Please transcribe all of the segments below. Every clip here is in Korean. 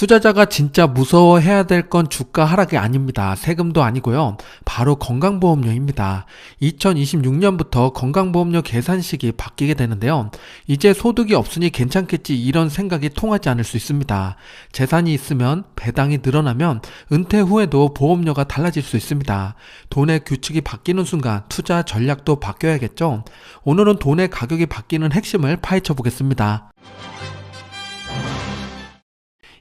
투자자가 진짜 무서워해야 될 건 주가 하락이 아닙니다. 세금도 아니고요. 바로 건강보험료입니다. 2026년부터 건강보험료 계산식이 바뀌게 되는데요. 이제 소득이 없으니 괜찮겠지 이런 생각이 통하지 않을 수 있습니다. 재산이 있으면 배당이 늘어나면 은퇴 후에도 보험료가 달라질 수 있습니다. 돈의 규칙이 바뀌는 순간 투자 전략도 바뀌어야겠죠. 오늘은 돈의 가격이 바뀌는 핵심을 파헤쳐 보겠습니다.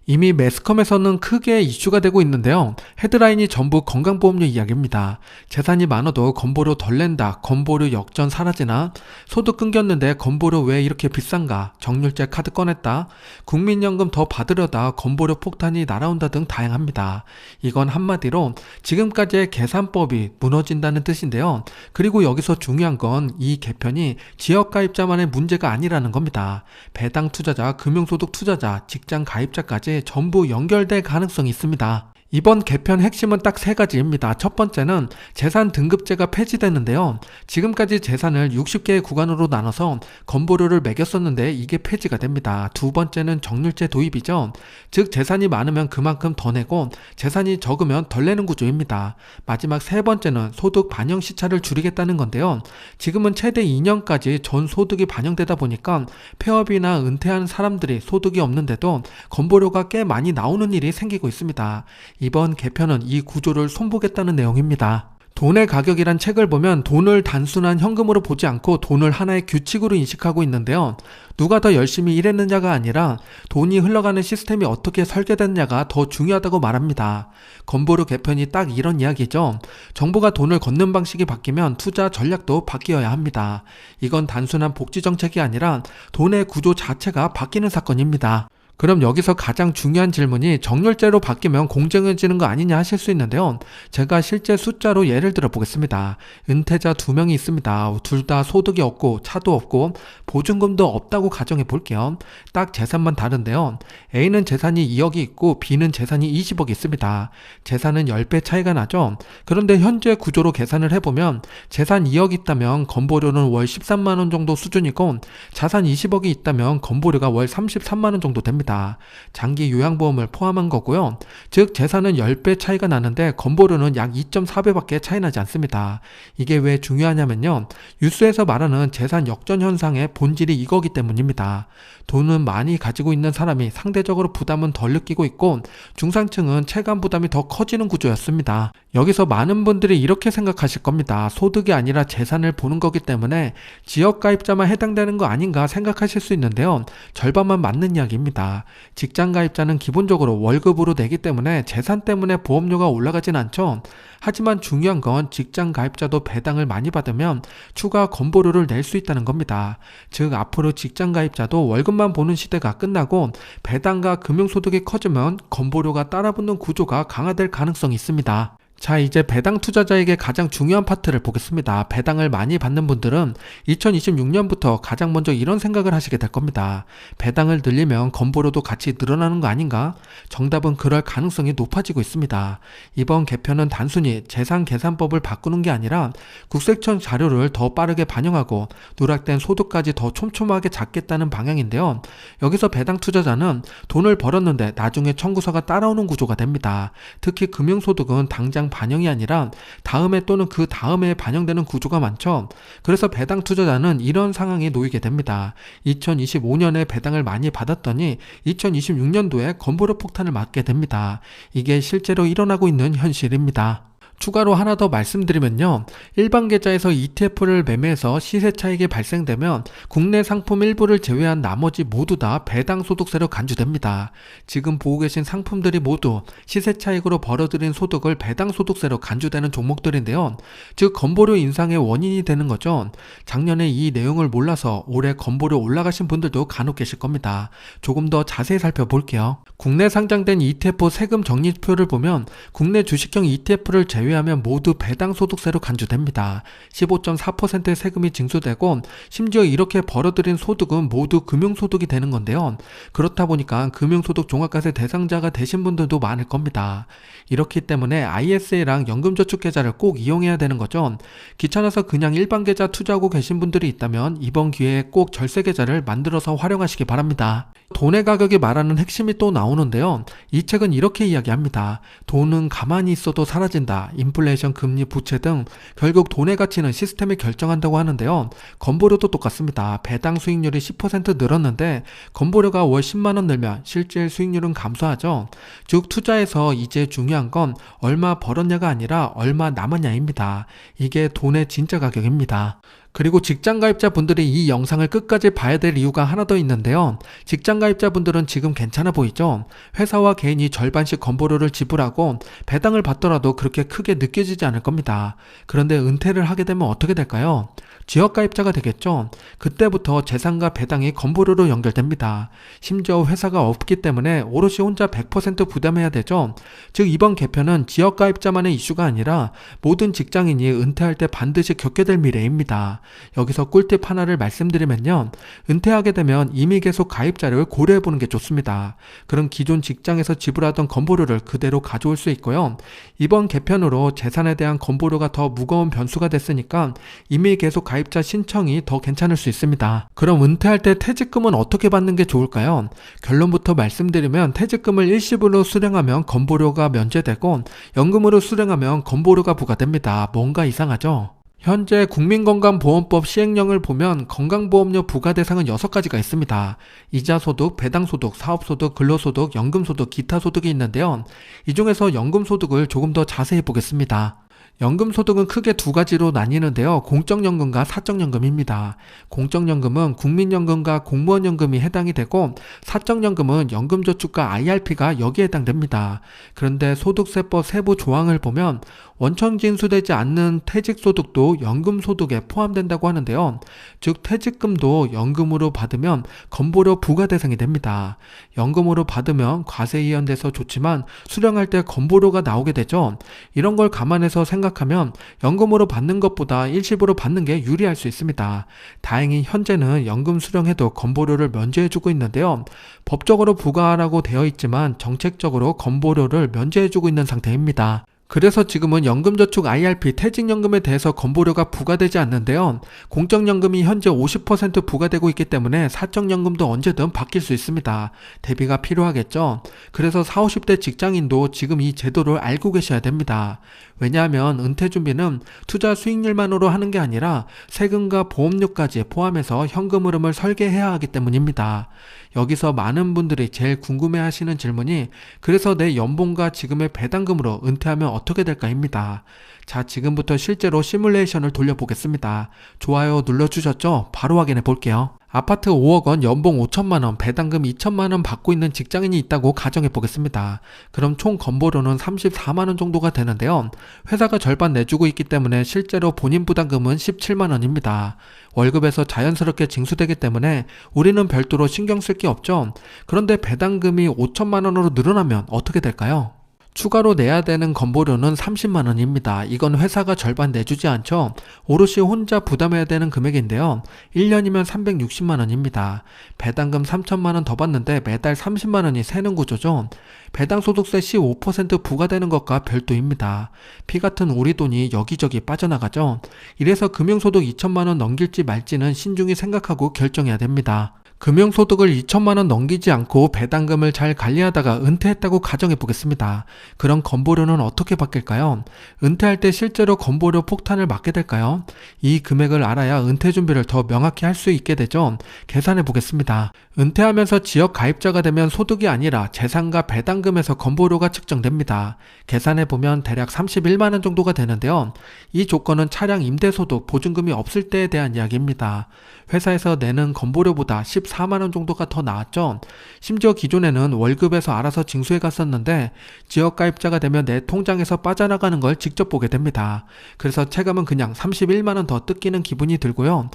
이미 매스컴에서는 크게 이슈가 되고 있는데요. 헤드라인이 전부 건강보험료 이야기입니다. 재산이 많아도 건보료 덜 낸다, 건보료 역전 사라지나, 소득 끊겼는데 건보료 왜 이렇게 비싼가, 정률제 카드 꺼냈다, 국민연금 더 받으려다 건보료 폭탄이 날아온다 등 다양합니다. 이건 한마디로 지금까지의 계산법이 무너진다는 뜻인데요. 그리고 여기서 중요한 건 이 개편이 지역가입자만의 문제가 아니라는 겁니다. 배당 투자자, 금융소득 투자자, 직장 가입자까지 전부 연결될 가능성이 있습니다. 이번 개편 핵심은 딱 세 가지입니다. 첫 번째는 재산 등급제가 폐지되는데요. 지금까지 재산을 60개의 구간으로 나눠서 건보료를 매겼었는데 이게 폐지가 됩니다. 두 번째는 정률제 도입이죠. 즉 재산이 많으면 그만큼 더 내고 재산이 적으면 덜 내는 구조입니다. 마지막 세 번째는 소득 반영 시차를 줄이겠다는 건데요. 지금은 최대 2년까지 전 소득이 반영되다 보니까 폐업이나 은퇴한 사람들이 소득이 없는데도 건보료가 꽤 많이 나오는 일이 생기고 있습니다. 이번 개편은 이 구조를 손보겠다는 내용입니다. 돈의 가격이란 책을 보면 돈을 단순한 현금으로 보지 않고 돈을 하나의 규칙으로 인식하고 있는데요. 누가 더 열심히 일했느냐가 아니라 돈이 흘러가는 시스템이 어떻게 설계됐냐가 더 중요하다고 말합니다. 건보료 개편이 딱 이런 이야기죠. 정부가 돈을 걷는 방식이 바뀌면 투자 전략도 바뀌어야 합니다. 이건 단순한 복지 정책이 아니라 돈의 구조 자체가 바뀌는 사건입니다. 그럼 여기서 가장 중요한 질문이 정률제로 바뀌면 공정해지는 거 아니냐 하실 수 있는데요. 제가 실제 숫자로 예를 들어 보겠습니다. 은퇴자 두 명이 있습니다. 둘 다 소득이 없고 차도 없고 보증금도 없다고 가정해 볼게요. 딱 재산만 다른데요. A는 재산이 2억이 있고 B는 재산이 20억이 있습니다. 재산은 10배 차이가 나죠. 그런데 현재 구조로 계산을 해보면 재산 2억 있다면 건보료는 월 13만 원 정도 수준이고 자산 20억이 있다면 건보료가 월 33만 원 정도 됩니다. 있습니다. 장기 요양보험을 포함한 거고요. 즉 재산은 10배 차이가 나는데 건보료는 약 2.4배밖에 차이 나지 않습니다. 이게 왜 중요하냐면요. 뉴스에서 말하는 재산 역전 현상의 본질이 이거기 때문입니다. 돈은 많이 가지고 있는 사람이 상대적으로 부담은 덜 느끼고 있고 중상층은 체감 부담이 더 커지는 구조였습니다. 여기서 많은 분들이 이렇게 생각하실 겁니다. 소득이 아니라 재산을 보는 거기 때문에 지역 가입자만 해당되는 거 아닌가 생각하실 수 있는데요. 절반만 맞는 이야기입니다. 직장 가입자는 기본적으로 월급으로 내기 때문에 재산 때문에 보험료가 올라가진 않죠. 하지만 중요한 건 직장 가입자도 배당을 많이 받으면 추가 건보료를 낼 수 있다는 겁니다. 즉 앞으로 직장 가입자도 월급만 보는 시대가 끝나고 배당과 금융소득이 커지면 건보료가 따라붙는 구조가 강화될 가능성이 있습니다. 자, 이제 배당 투자자에게 가장 중요한 파트를 보겠습니다. 배당을 많이 받는 분들은 2026년부터 가장 먼저 이런 생각을 하시게 될 겁니다. 배당을 늘리면 건보료도 같이 늘어나는 거 아닌가? 정답은 그럴 가능성이 높아지고 있습니다. 이번 개편은 단순히 재산 계산법을 바꾸는 게 아니라 국세청 자료를 더 빠르게 반영하고 누락된 소득까지 더 촘촘하게 잡겠다는 방향인데요. 여기서 배당 투자자는 돈을 벌었는데 나중에 청구서가 따라오는 구조가 됩니다. 특히 금융소득은 당장 반영이 아니라 다음에 또는 그 다음에 반영되는 구조가 많죠. 그래서 배당 투자자는 이런 상황에 놓이게 됩니다. 2025년에 배당을 많이 받았더니 2026년도에 건보료 폭탄을 맞게 됩니다. 이게 실제로 일어나고 있는 현실입니다. 추가로 하나 더 말씀드리면요. 일반 계좌에서 ETF를 매매해서 시세 차익이 발생되면 국내 상품 일부를 제외한 나머지 모두 다 배당 소득세로 간주됩니다. 지금 보고 계신 상품들이 모두 시세 차익으로 벌어들인 소득을 배당 소득세로 간주되는 종목들인데요. 즉 건보료 인상의 원인이 되는 거죠. 작년에 이 내용을 몰라서 올해 건보료 올라가신 분들도 간혹 계실 겁니다. 조금 더 자세히 살펴볼게요. 국내 상장된 ETF 세금 적립표를 보면 국내 주식형 ETF를 제외 제외하면 모두 배당 소득세로 간주됩니다. 15.4%의 세금이 징수되고 심지어 이렇게 벌어들인 소득은 모두 금융소득이 되는 건데요. 그렇다 보니까 금융소득 종합과세 대상자가 되신 분들도 많을 겁니다. 이렇기 때문에 ISA랑 연금저축계좌를 꼭 이용해야 되는 거죠. 귀찮아서 그냥 일반 계좌 투자하고 계신 분들이 있다면 이번 기회에 꼭 절세 계좌를 만들어서 활용하시기 바랍니다. 돈의 가격이 말하는 핵심이 또 나오는데요. 이 책은 이렇게 이야기합니다. 돈은 가만히 있어도 사라진다. 인플레이션, 금리, 부채 등 결국 돈의 가치는 시스템이 결정한다고 하는데요. 건보료도 똑같습니다. 배당 수익률이 10% 늘었는데 건보료가 월 10만 원 늘면 실제 수익률은 감소하죠. 즉 투자에서 이제 중요한 건 얼마 벌었냐가 아니라 얼마 남았냐입니다. 이게 돈의 진짜 가격입니다. 그리고 직장 가입자 분들이 이 영상을 끝까지 봐야 될 이유가 하나 더 있는데요. 직장 가입자 분들은 지금 괜찮아 보이죠? 회사와 개인이 절반씩 건보료를 지불하고 배당을 받더라도 그렇게 크게 느껴지지 않을 겁니다. 그런데 은퇴를 하게 되면 어떻게 될까요? 지역가입자가 되겠죠. 그때부터 재산과 배당이 건보료로 연결됩니다. 심지어 회사가 없기 때문에 오롯이 혼자 100% 부담해야 되죠. 즉 이번 개편은 지역가입자만의 이슈가 아니라 모든 직장인이 은퇴할 때 반드시 겪게 될 미래입니다. 여기서 꿀팁 하나를 말씀드리면요. 은퇴하게 되면 이미 계속 가입자를 고려해 보는 게 좋습니다. 그럼 기존 직장에서 지불하던 건보료를 그대로 가져올 수 있고요. 이번 개편으로 재산에 대한 건보료가 더 무거운 변수가 됐으니까 이미 계속 가입 가입자 신청이 더 괜찮을 수 있습니다. 그럼 은퇴할 때 퇴직금은 어떻게 받는 게 좋을까요? 결론부터 말씀드리면 퇴직금을 일시불로 수령하면 건보료가 면제되고 연금으로 수령하면 건보료가 부과됩니다. 뭔가 이상하죠? 현재 국민건강보험법 시행령을 보면 건강보험료 부과 대상은 6가지가 있습니다. 이자소득, 배당소득, 사업소득, 근로소득, 연금소득, 기타소득이 있는데요. 이 중에서 연금소득을 조금 더 자세히 보겠습니다. 연금소득은 크게 두 가지로 나뉘는데요. 공적연금과 사적연금입니다. 공적연금은 국민연금과 공무원연금이 해당이 되고 사적연금은 연금저축과 IRP가 여기에 해당됩니다. 그런데 소득세법 세부 조항을 보면 원천 징수되지 않는 퇴직소득도 연금소득에 포함된다고 하는데요. 즉 퇴직금도 연금으로 받으면 건보료 부과 대상이 됩니다. 연금으로 받으면 과세 이연돼서 좋지만 수령할 때 건보료가 나오게 되죠. 이런 걸 감안해서 생각하면 연금으로 받는 것보다 일시불로 받는 게 유리할 수 있습니다. 다행히 현재는 연금 수령해도 건보료를 면제해주고 있는데요. 법적으로 부과하라고 되어 있지만 정책적으로 건보료를 면제해주고 있는 상태입니다. 그래서 지금은 연금저축 IRP 퇴직연금에 대해서 건보료가 부과되지 않는데요. 공적연금이 현재 50% 부과되고 있기 때문에 사적연금도 언제든 바뀔 수 있습니다. 대비가 필요하겠죠. 그래서 40, 50대 직장인도 지금 이 제도를 알고 계셔야 됩니다. 왜냐하면 은퇴 준비는 투자 수익률만으로 하는 게 아니라 세금과 보험료까지 포함해서 현금 흐름을 설계해야 하기 때문입니다. 여기서 많은 분들이 제일 궁금해 하시는 질문이 그래서 내 연봉과 지금의 배당금으로 은퇴하면 어떻게 될까입니다. 자, 지금부터 실제로 시뮬레이션을 돌려보겠습니다. 좋아요 눌러주셨죠? 바로 확인해 볼게요. 아파트 5억 원, 연봉 5천만 원, 배당금 2천만 원 받고 있는 직장인이 있다고 가정해 보겠습니다. 그럼 총 건보료는 34만 원 정도가 되는데요. 회사가 절반 내주고 있기 때문에 실제로 본인 부담금은 17만 원입니다. 월급에서 자연스럽게 징수되기 때문에 우리는 별도로 신경 쓸 게 없죠. 그런데 배당금이 5천만 원으로 늘어나면 어떻게 될까요? 추가로 내야 되는 건보료는 30만 원입니다. 이건 회사가 절반 내주지 않죠. 오롯이 혼자 부담해야 되는 금액인데요. 1년이면 360만 원입니다. 배당금 3천만 원 더 받는데 매달 30만 원이 새는 구조죠. 배당 소득세 15% 부과되는 것과 별도입니다. 피 같은 우리 돈이 여기저기 빠져나가죠. 이래서 금융소득 2천만 원 넘길지 말지는 신중히 생각하고 결정해야 됩니다. 금융소득을 2천만 원 넘기지 않고 배당금을 잘 관리하다가 은퇴했다고 가정해 보겠습니다. 그럼 건보료는 어떻게 바뀔까요? 은퇴할 때 실제로 건보료 폭탄을 맞게 될까요? 이 금액을 알아야 은퇴 준비를 더 명확히 할 수 있게 되죠. 계산해 보겠습니다. 은퇴하면서 지역 가입자가 되면 소득이 아니라 재산과 배당금에서 건보료가 측정됩니다. 계산해 보면 대략 31만 원 정도가 되는데요. 이 조건은 차량 임대소득 보증금이 없을 때에 대한 이야기입니다. 회사에서 내는 건보료보다 14 34만원 정도가 더 나왔죠. 심지어 기존에는 월급에서 알아서 징수해 갔었는데 지역가입자가 되면 내 통장에서 빠져나가는 걸 직접 보게 됩니다. 그래서 체감은 그냥 31만원 더 뜯기는 기분이 들고요.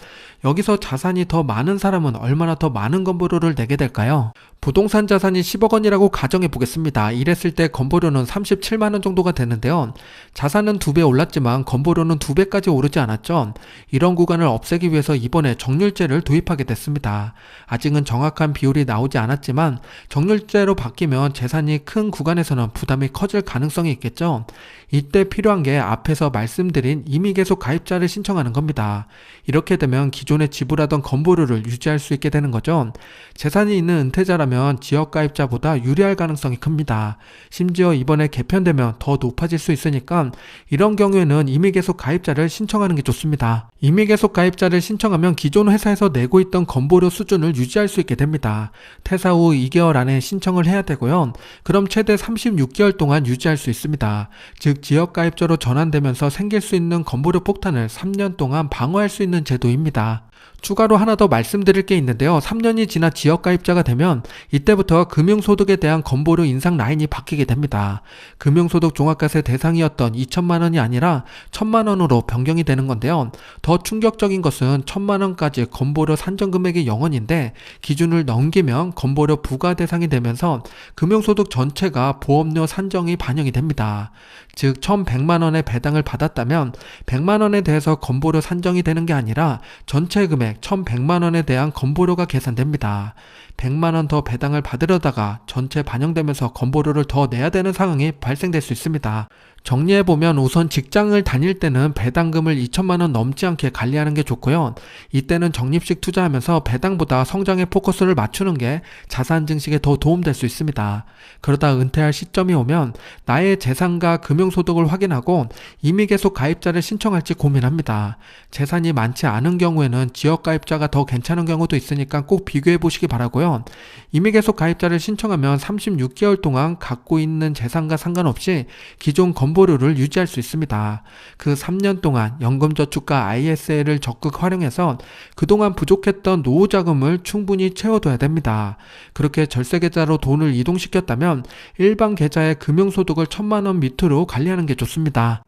여기서 자산이 더 많은 사람은 얼마나 더 많은 건보료를 내게 될까요? 부동산 자산이 10억 원이라고 가정해 보겠습니다. 이랬을 때 건보료는 37만 원 정도가 되는데요. 자산은 두배 올랐지만 건보료는 두 배까지 오르지 않았죠. 이런 구간을 없애기 위해서 이번에 정률제를 도입하게 됐습니다. 아직은 정확한 비율이 나오지 않았지만 정률제로 바뀌면 재산이 큰 구간에서는 부담이 커질 가능성이 있겠죠. 이때 필요한 게 앞에서 말씀드린 이미 계속 가입자를 신청하는 겁니다. 이렇게 되면 기존에 지불하던 건보료를 유지할 수 있게 되는 거죠. 재산이 있는 은퇴자라면 지역 가입자보다 유리할 가능성이 큽니다. 심지어 이번에 개편되면 더 높아질 수 있으니까 이런 경우에는 이미 계속 가입자를 신청하는 게 좋습니다. 이미 계속 가입자를 신청하면 기존 회사에서 내고 있던 건보료 수준을 유지할 수 있게 됩니다. 퇴사 후 2개월 안에 신청을 해야 되고요. 그럼 최대 36개월 동안 유지할 수 있습니다. 즉 지역가입자로 전환되면서 생길 수 있는 건보료 폭탄을 3년 동안 방어할 수 있는 제도입니다. 추가로 하나 더 말씀드릴 게 있는데요. 3년이 지나 지역 가입자가 되면 이때부터 금융소득에 대한 건보료 인상 라인이 바뀌게 됩니다. 금융소득 종합과세 대상이었던 2천만 원이 아니라 1천만 원으로 변경이 되는 건데요. 더 충격적인 것은 1천만 원까지 건보료 산정 금액이 0원인데 기준을 넘기면 건보료 부과 대상이 되면서 금융소득 전체가 보험료 산정이 반영이 됩니다. 즉 1,100만 원의 배당을 받았다면 100만 원에 대해서 건보료 산정이 되는 게 아니라 전체 금액 1,100만 원에 대한 건보료가 계산됩니다. 100만 원 더 배당을 받으려다가 전체 반영되면서 건보료를 더 내야 되는 상황이 발생될 수 있습니다. 정리해보면 우선 직장을 다닐 때는 배당금을 2천만 원 넘지 않게 관리하는 게 좋고요. 이때는 적립식 투자하면서 배당보다 성장에 포커스를 맞추는 게 자산 증식에 더 도움될 수 있습니다. 그러다 은퇴할 시점이 오면 나의 재산과 금융소득을 확인하고 이미 계속 가입자를 신청할지 고민합니다. 재산이 많지 않은 경우에는 지역 가입자가 더 괜찮은 경우도 있으니까 꼭 비교해 보시기 바라고요. 이미 계속 가입자를 신청하면 36개월 동안 갖고 있는 재산과 상관없이 기존 건 건보료를 유지할 수 있습니다. 그 3년 동안 연금저축과 ISA를 적극 활용해서 그동안 부족했던 노후 자금을 충분히 채워둬야 됩니다. 그렇게 절세 계좌로 돈을 이동시켰다면 일반 계좌의 금융소득을 천만원 밑으로 관리하는 게 좋습니다.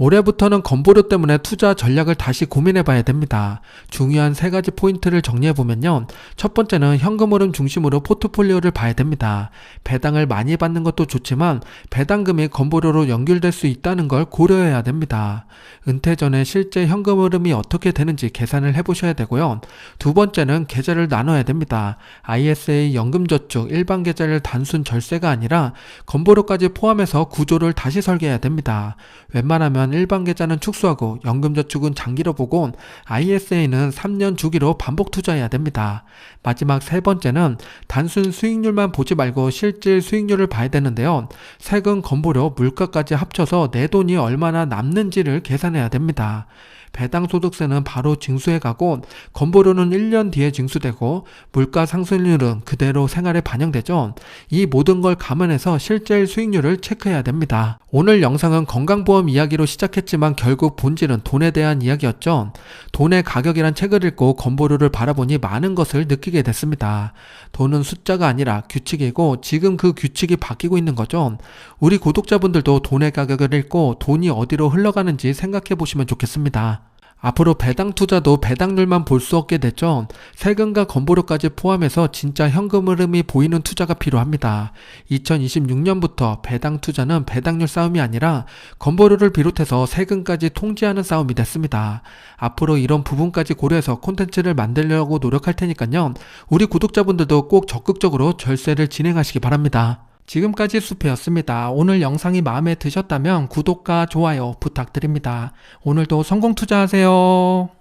올해부터는 건보료 때문에 투자 전략을 다시 고민해 봐야 됩니다. 중요한 세 가지 포인트를 정리해 보면요. 첫 번째는 현금 흐름 중심으로 포트폴리오를 봐야 됩니다. 배당을 많이 받는 것도 좋지만 배당금이 건보료로 연결될 수 있다는 걸 고려해야 됩니다. 은퇴 전에 실제 현금 흐름이 어떻게 되는지 계산을 해 보셔야 되고요. 두 번째는 계좌를 나눠야 됩니다. ISA 연금저축 일반 계좌를 단순 절세가 아니라 건보료까지 포함해서 구조를 다시 설계해야 됩니다. 웬만하면 하지만 일반 계좌는 축소하고 연금저축은 장기로 보고 ISA는 3년 주기로 반복 투자해야 됩니다. 마지막 세 번째는 단순 수익률만 보지 말고 실질 수익률을 봐야 되는데요. 세금, 건보료, 물가까지 합쳐서 내 돈이 얼마나 남는지를 계산해야 됩니다. 배당 소득세는 바로 징수해 가고 건보료는 1년 뒤에 징수되고 물가 상승률은 그대로 생활에 반영되죠. 이 모든 걸 감안해서 실제 수익률을 체크해야 됩니다. 오늘 영상은 건강보험 이야기로 시작했지만 결국 본질은 돈에 대한 이야기였죠. 돈의 가격이란 책을 읽고 건보료를 바라보니 많은 것을 느끼게 됐습니다. 돈은 숫자가 아니라 규칙이고 지금 그 규칙이 바뀌고 있는 거죠. 우리 구독자분들도 돈의 가격을 읽고 돈이 어디로 흘러가는지 생각해 보시면 좋겠습니다. 앞으로 배당 투자도 배당률만 볼 수 없게 됐죠. 세금과 건보료까지 포함해서 진짜 현금 흐름이 보이는 투자가 필요합니다. 2026년부터 배당 투자는 배당률 싸움이 아니라 건보료를 비롯해서 세금까지 통제하는 싸움이 됐습니다. 앞으로 이런 부분까지 고려해서 콘텐츠를 만들려고 노력할 테니까요. 우리 구독자분들도 꼭 적극적으로 절세를 진행하시기 바랍니다. 지금까지 숲이었습니다. 오늘 영상이 마음에 드셨다면 구독과 좋아요 부탁드립니다. 오늘도 성공 투자하세요.